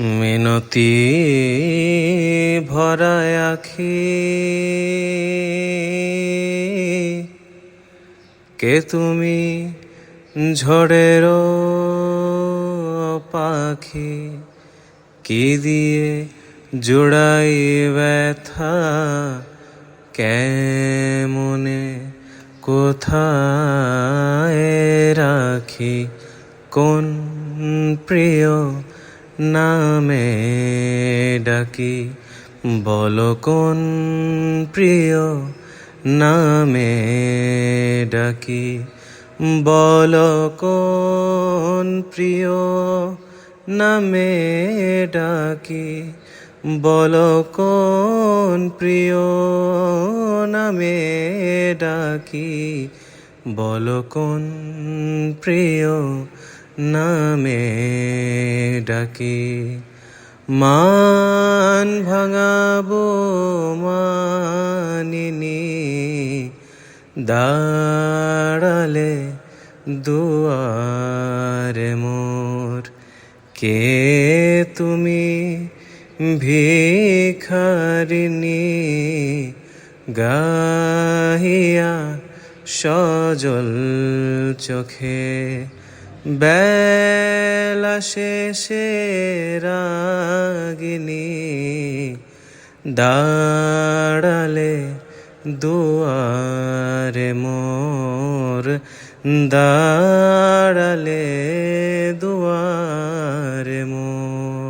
মিনতি ভরা আখি। কে তুমি ঝড়ের পাখি? কি দিয়ে জোড়াই ব্যথা? কেমনে কোথায় রাখি? কোন প্রিয় নামে ডাকি, বলো কোন প্রিয় নামে ডাকি, বলো কোন প্রিয় নামে ডাকি, বলো কোন প্রিয় নামে ডাকি, বলো কোন প্রিয় নামে ডাকি মান ভাঙাবো মানিনি দাঁড়ালে দুয়ারে মোর। কে তুমি ভিখারিনী গাহিয়া সজল চোখে বেলা শেষে রাগিনী দাঁড়ালে দুয়ারে মোর দাঁড়ালে দুয়ারে মোর।